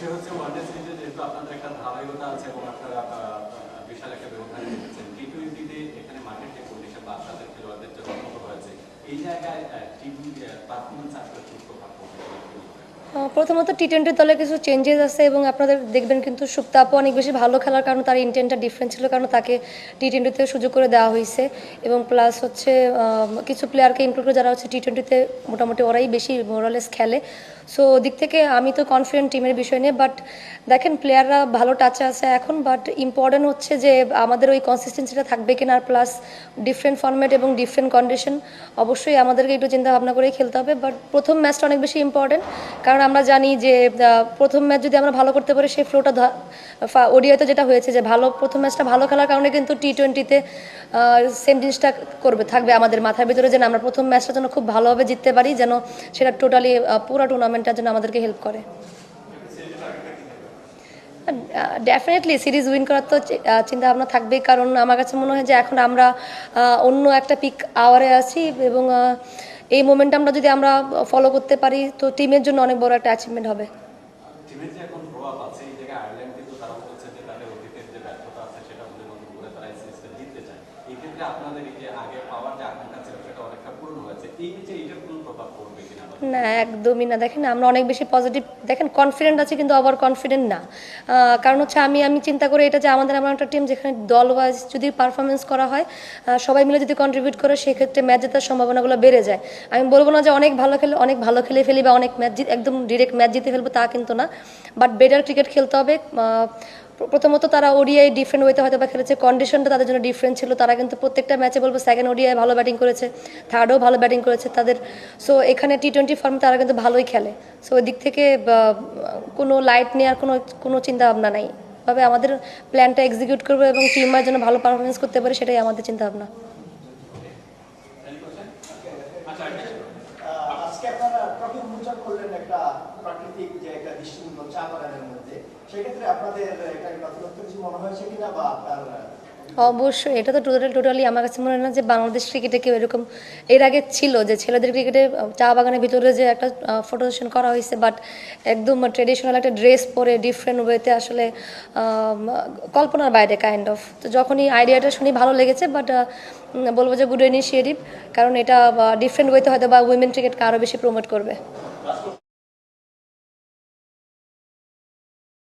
বিষয় হচ্ছে ওয়ানডে সিরিজে যেহেতু আপনাদের একটা ধারাবাহিকতা আছে এবং আপনারা বিশাল একটা ব্যবধান রেখেছেন টি টোয়েন্টিতে এখানে মাঠের যে কন্ডিশন বা আপনাদের খেলোয়াড়দের যে রক্ষণ হয়েছে, এই জায়গায় টিম পারফরমেন্স আসলে কি প্রভাব প্রথমত টি টোয়েন্টি দলে কিছু চেঞ্জেস আছে এবং আপনাদের দেখবেন কিন্তু সুপ্তাপও অনেক বেশি ভালো খেলার কারণে তার ইন্টেন্টটা ডিফারেন্ট ছিল কারণ তাকে টি টোয়েন্টিতে সুযোগ করে দেওয়া হয়েছে এবং প্লাস হচ্ছে কিছু প্লেয়ারকে ইনক্লুড করে যারা হচ্ছে টি টোয়েন্টিতে মোটামুটি ওরাই বেশি মোরালেস খেলে। সো দিক থেকে আমি তো কনফিডেন্ট টিমের বিষয় নিয়ে বাট দেখেন প্লেয়াররা ভালো টাচে আছে এখন বাট ইম্পর্টেন্ট হচ্ছে যে আমাদের ওই কনসিস্টেন্সিটা থাকবে কিনা আর প্লাস ডিফারেন্ট ফর্মেট এবং ডিফারেন্ট কন্ডিশন অবশ্যই আমাদেরকে একটু চিন্তা ভাবনা করেই খেলতে হবে। বাট প্রথম ম্যাচটা অনেক বেশি ইম্পর্টেন্ট কারণ আমরা জানি যে প্রথম ম্যাচ যদি আমরা ভালো করতে পারি, সেই ফ্লোটা ওডিআইতে যেটা হয়েছে যে, ভালো প্রথম ম্যাচটা ভালো খেলার কারণে কিন্তু টি টোয়েন্টিতে সেম জিনিসটা করবে, থাকবে আমাদের মাথার ভিতরে যেন আমরা প্রথম ম্যাচটা যেন খুব ভালোভাবে জিততে পারি, যেন সেটা টোটালি পুরো টুর্নামেন্টটার জন্য আমাদেরকে হেল্প করে। ডেফিনেটলি সিরিজ উইন করার তো চিন্তা ভাবনা থাকবেই, কারণ আমার কাছে মনে হয় যে, এখন আমরা অন্য একটা পিক আওয়ারে আছি এবং এই মোমেন্টামটা যদি আমরা ফলো করতে পারি, তো টিমের জন্য অনেক বড় একটা অ্যাচিভমেন্ট হবে। এই যে না, একদমই না। দেখেন, আমরা অনেক বেশি পজিটিভ দেখেন কনফিডেন্ট আছে কিন্তু ওভার কনফিডেন্ট না। কারণ হচ্ছে আমি আমি চিন্তা করি এটা যে আমাদের এমন একটা টিম যেখানে দল ওয়াইজ যদি পারফরমেন্স করা হয় সবাই মিলে যদি কন্ট্রিবিউট করে, সেক্ষেত্রে ম্যাচ জেতার সম্ভাবনাগুলো বেড়ে যায়। আমি বলব না যে অনেক ভালো খেলে অনেক ভালো খেলে ফেলি বা অনেক ম্যাচ একদম ডিরেক্ট ম্যাচ জিতে ফেলব তা কিন্তু না। বাট বেটার ক্রিকেট খেলতে হবে। প্রথমত তারা ওডিআই ডিফারেন্ট ওয়েতে হয়তো বা খেলেছে কন্ডিশনটা তাদের জন্য ডিফারেন্ট ছিল। তারা কিন্তু প্রত্যেকটা ম্যাচে বলব সেকেন্ড ওডিআই ভালো ব্যাটিং করেছে থার্ডও ভালো ব্যাটিং করেছে তাদের। সো এখানে টি টোয়েন্টি ফর্মে তারা কিন্তু ভালোই খেলে। সো ওই দিক থেকে কোনো লাইট নেওয়ার কোনো কোনো চিন্তা ভাবনা নাই। তবে আমাদের প্ল্যানটা এক্সিকিউট করব এবং টিমের জন্য ভালো পারফরমেন্স করতে পারে সেটাই আমাদের চিন্তা ভাবনা আজকে আপনারা করলেন একটা প্রাকৃতিক যে একটা দৃষ্টিমূলক চা বাগানের মধ্যে? সেক্ষেত্রে আপনাদের মনে হয়েছে কিনা বা আপনার, অবশ্যই, এটা তো টোটাল টোটালি আমার কাছে মনে হয় না যে বাংলাদেশ ক্রিকেটে কেউ এরকম, এর আগে ছিল যে ছেলেদের ক্রিকেটে চা বাগানের ভিতরে যে একটা ফটো সেশন করা হয়েছে বাট একদম ট্রেডিশনাল একটা ড্রেস পরে ডিফারেন্ট ওয়েতে আসলে কল্পনার বাইরে কাইন্ড অফ তো যখনই আইডিয়াটা শুনি ভালো লেগেছে বাট বলব যে গুড ইনিশিয়েটিভ কারণ এটা ডিফারেন্ট ওয়েতে হয়তো বা উইমেন ক্রিকেটকে আরও বেশি প্রমোট করবে।